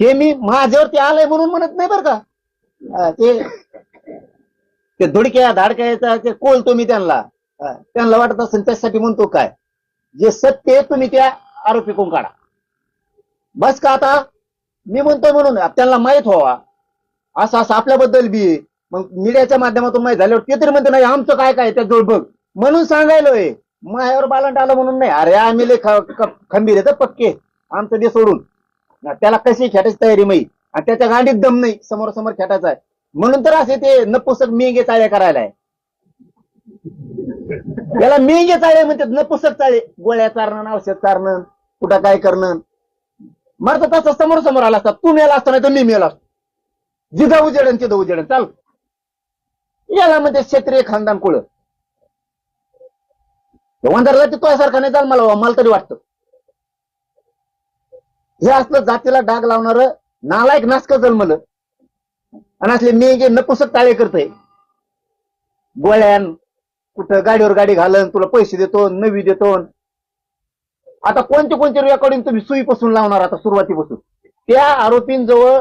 हे मी माझ्यावरती आलंय म्हणून म्हणत नाही बरं का. हा, ते ते धुडक्या धाडक्याचा ते कोलतो मी त्यांना. हा, त्यांना वाटत असेल त्यासाठी म्हणतो काय. जे सत्य आहे तुम्ही त्या आरोपी कोण काढा. बस का आता? मी म्हणतोय म्हणून त्यांना माहीत व्हावा. असं असं आपल्याबद्दल बी आहे. मग मीडियाच्या माध्यमातून माहीत झाल्यावर ते तरी म्हणते नाही आमचं काय काय त्याजवळ बघ. म्हणून सांगायलोय. मायावर बालंट आलं म्हणून नाही. अरे आम्ही लय ख- ख- खंबीर आहे तर पक्के. आमचं दे सोडून. त्याला कशी खेटायची तयारी माही आणि त्याच्या गांडीत दम नाही समोर समोर खेटायचा आहे. म्हणून तर असे ते नपुसक मेंगे चाळे करायला आहे. याला मेंगे चाळे म्हणतात नपुसक चाळे. गोळ्या चारणं औषध चारणं कुठं काय करणं. तर तसं समोर समोर आला असता तू मेला असता नाही तर मी मेला असतो. जिजा उजेडन तिथं उजेडन चाल. याला म्हणजे क्षेत्रीय खानदान कुळ. वंधारला ते तुझ्यासारखा नाही चाल मला मला तरी वाटतं. हे असलं जातीला डाग लावणार नालायक नास्क जन्मल. आणि असले मी जे नपुसक टाळे करतय. गोळ्यान कुठं गाडीवर गाडी घालन तुला पैसे देतो नवी देतो आता कोणते कोणते रेकॉर्डिंग तुम्ही सुईपासून लावणार आता सुरुवातीपासून? त्या आरोपींजवळ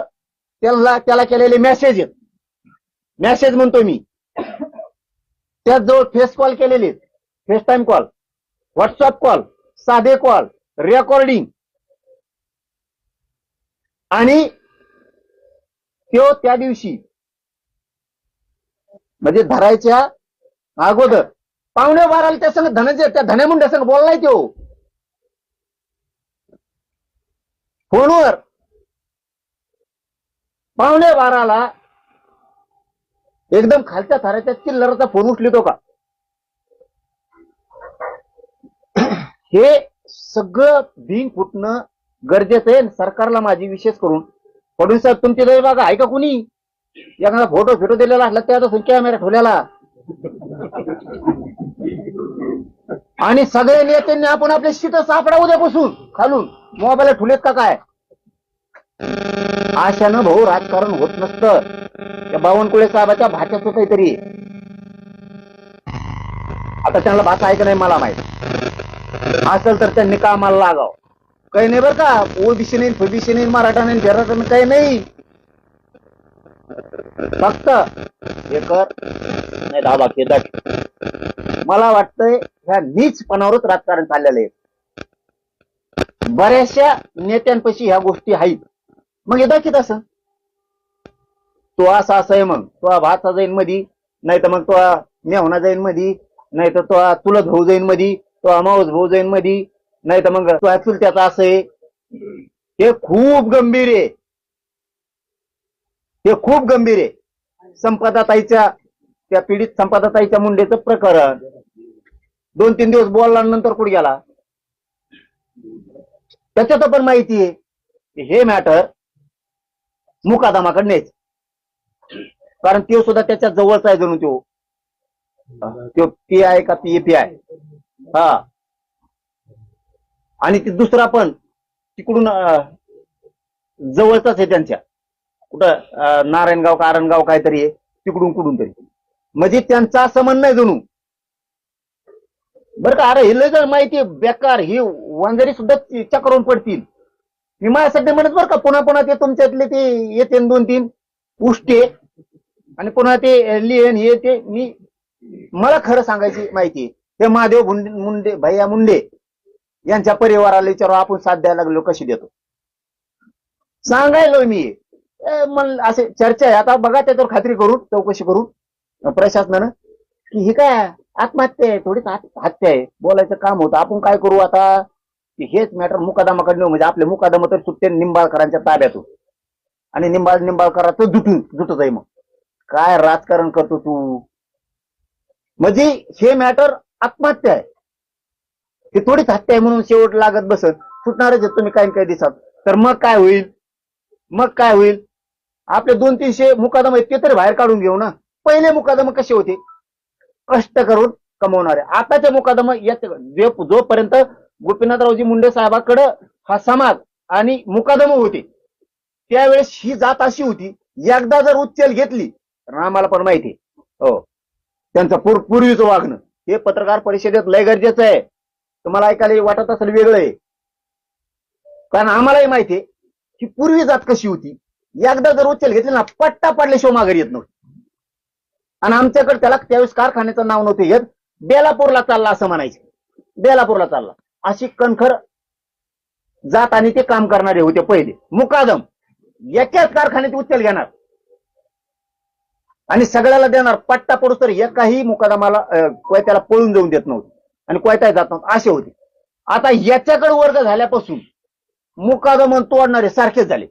त्याला त्याला केलेले मेसेज आहेत. मेसेज म्हणतो मी. त्याचजवळ फेस कॉल केलेले FaceTime call WhatsApp call साधे कॉल रेकॉर्डिंग आणि तो त्या दिवशी म्हणजे धरायच्या अगोदर पावणे बाराला त्या संग धनाचे त्या धन्यामुंड्या संग बोललाय तो फोनवर. पाहुणे बाराला एकदम खालच्या थराच्या चिल्लराचा फोन उचलितो का? हे सगळं भिंग फुटणं गरजेचं आहे सरकारला माझी विशेष करून. फडणवीस साहेब तुमची दय बघा आहे का कुणी? एखादा फोटो फिटो दिलेला असला त्याचा कॅमेरा ठेवलेला. आणि सगळे नेत्यांनी आपण आपले शीत सापडा उद्यापासून खालून. मोबाईल ठुलेत का काय? आशानं भाऊ राजकारण होत नसतं. त्या बावनकुळे साहेबाच्या भाषेचं काहीतरी. आता त्यांना भाषा ऐक नाही मला माहीत. असेल तर त्यांनी कामाला लागाव. काही नाही बरं का. ओबीसी नाही फबीसी नाही मराठा नाही फेराटा नाही काही नाही. फक्त हे कर नाही दाबा केदार मला वाटतंय ह्या नीचपणावरच राजकारण चाललेलं आहे. बऱ्याचशा नेत्यांपाशी ह्या गोष्टी आहेत. मग हे दाखीत असं तो असा असं आहे मग. तो भाचा जाईन मधी नाही तर मग तो मेहना जाईन मधी नाही तर तो चुलत भाऊ जाईन मधी तो माऊस भाऊ जाईन मधी नाही तर मग तो चुलत्याचा असं आहे. हे खूप गंभीर आहे. हे खूप गंभीर आहे. संपदाताईच्या त्या पीडित संपदाताईच्या मुंडेचं प्रकरण. दोन तीन दिवस बोलल्यानंतर कुठे गेला? त्याच्यात पण माहिती आहे हे मॅटर मुकादमाकडे कारण तो सुद्धा त्याच्या जवळचा आहे जणू तो पी आय का पी पी आय हा. आणि ते दुसरा पण तिकडून जवळचाच आहे त्यांच्या. कुठं नारायणगाव कारणगाव काहीतरी आहे तिकडून कुठून तरी. म्हणजे त्यांचा समन्वय जणू बरं का अरे हे लय जर माहिती बेकार ही वंजारी सुद्धा चक्रून पडतील. मी माझ्यासाठी म्हणत बरं का पुन्हा पुन्हा ते तुमच्यातले ते येते दोन तीन उष्टे आणि पुन्हा ते लिहन हे ते मी मला खरं सांगायची माहिती हे ते महादेव मुंडे भैया मुंडे. यांच्या परिवाराला विचारू आपण साथ द्यायला लागलो कशी देतो? सांगायलो मी. ए, असे चर्चा आहे. आता बघा त्याच्यावर खात्री करून चौकशी करून प्रशासनानं की ही काय आत्महत्या आहे? थोडीच हत्या आहे. बोलायचं काम होतं. आपण काय करू आता? हेच मॅटर मुकादमाकडे नेऊ म्हणजे आपले मुकादमा तर सुटते निंबाळकरांच्या ताब्यातून. आणि निंबाळ निंबाळकराचं जुटून जुटत आहे मग. काय राजकारण करतो तू? म्हणजे हे मॅटर आत्महत्या आहे. ते थोडीच हत्या आहे म्हणून शेवट लागत बसत. सुटणारच आहे तुम्ही काही काही दिवसात तर मग काय होईल? मग काय होईल? आपले दोन तीनशे मुकादम आहेत ते तरी बाहेर काढून घेऊ ना. पहिले मुकादम कसे होते? कष्ट करून कमवणारे. आताचे मुकादम याच जो- जोपर्यंत गोपीनाथरावजी मुंडे साहेबाकडं हा समाज आणि मुकादम होते त्यावेळेस ही जात अशी होती एकदा जर उच्चल घेतली तर आम्हाला पण माहिती हो. त्यांचं पूर्वीचं वागणं. हे पत्रकार परिषदेत लय गरजेचं आहे. तुम्हाला ऐकायला वाटत असेल वेगळं आहे. कारण आम्हालाही माहिती आहे की पूर्वी जात कशी होती. एकदा जर उचल घेतली ना पट्टा पडल्याशिवाय माघारी येत नव्हती. आणि आमच्याकडे त्याला त्यावेळेस कारखान्याचं नाव नव्हतं येत. बेलापूरला चालला असं म्हणायचे. बेलापूरला चालला. अशी कणखर जात आणि ते काम करणारे होते पहिले. मुकादम. एकाच कारखान्यात उचल घेणार. आणि सगळ्याला देणार. पट्टा पडू तर एकाही मुकादमाला त्याला पळून जाऊन देत नव्हतं. आणि कोयता जात नव्हतं. असे होते. आता याच्याकडे वर्ग झाल्यापासून मुकादमन तोडणारे सारखेच झाले.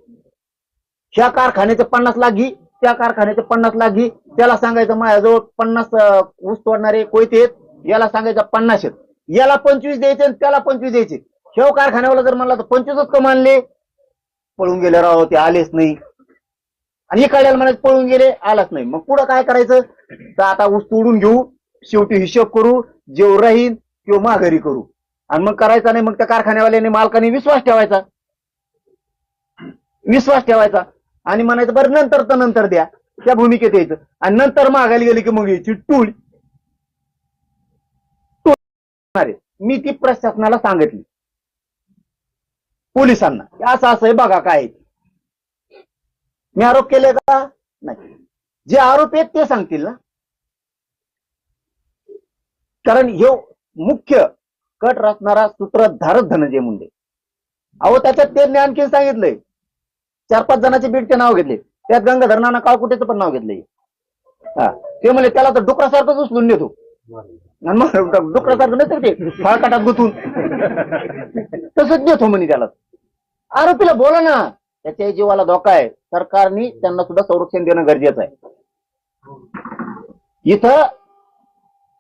ह्या कारखान्याचे पन्नास लाख घी त्या कारखान्याचे पन्नास लाख घी त्याला सांगायचं माझ्याजवळ पन्नास ऊस तोडणारे कोयते आहेत याला सांगायचं पन्नास आहेत. याला पंचवीस द्यायचे आणि त्याला पंचवीस द्यायचे. शेव कारखान्यावाला जर म्हणला तर पंचवीसच का मानले पळून गेले राव ते आलेच नाही. आणि इकडल्याला म्हणायचं पळून गेले आलाच नाही. मग पुढं काय करायचं? तर आता ऊस तोडून घेऊ शेवटी हिशोब करू जेव राहीन किंवा माघारी करू. आणि मग करायचा नाही मग त्या कारखान्यावाल्याने मालकाने विश्वास ठेवायचा. विश्वास ठेवायचा. आणि म्हणायचं बरं नंतर तर नंतर द्या. त्या भूमिकेत यायचं. आणि नंतर मागायला गेली की मग यायची टूळ. मी ती प्रशासनाला सांगितली. पोलिसांना. असं असं आहे बघा काय आहे मी आरोप केले का? नाही. जे आरोप आहेत ते सांगतील ना. कारण हे मुख्य कट रचणारा सूत्रधारक धनंजय मुंडे. अहो त्याच्यात त्यांनी आणखी सांगितलंय चार पाच जणांचे बीडचे नाव घेतले. त्यात गंगाधर नाना काळकुटेचं पण नाव घेतलंय हा ते म्हणले त्याला तर डुकरासारखंच उचलून नेतो. डुकरासारखं नाही तर ते फळकाटात गुतून. तसंच नेतो म्हणे त्याला. आरोपीला बोला ना. त्याच्या जीवाला धोका आहे. सरकारने त्यांना सुद्धा संरक्षण देणं गरजेचं आहे. इथं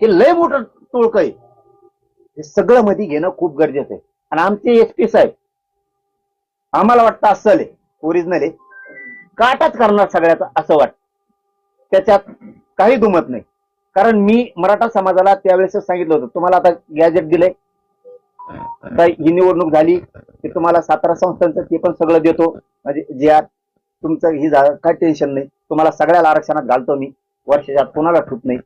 ते लय मोठं टोळक आहे. हे सगळं मध्ये घेणं खूप गरजेचं आहे. आणि आमचे एस पी साहेब आम्हाला वाटतं असं आहे ओरिजिनल आहे. काटाच करणार सगळ्याचा असं वाटतं. त्याच्यात काही दुमत नाही. कारण मी मराठा समाजाला त्यावेळेस सांगितलं होतं तुम्हाला आता गॅजेट दिलंय. आता ही निवडणूक झाली की तुम्हाला सातारा संस्थांचं ते पण सगळं देतो. म्हणजे जे आत तुमचं ही काय टेन्शन नाही. तुम्हाला सगळ्याला आरक्षणात घालतो मी. वर्षाच्या आत कोणाला ठूत नाही.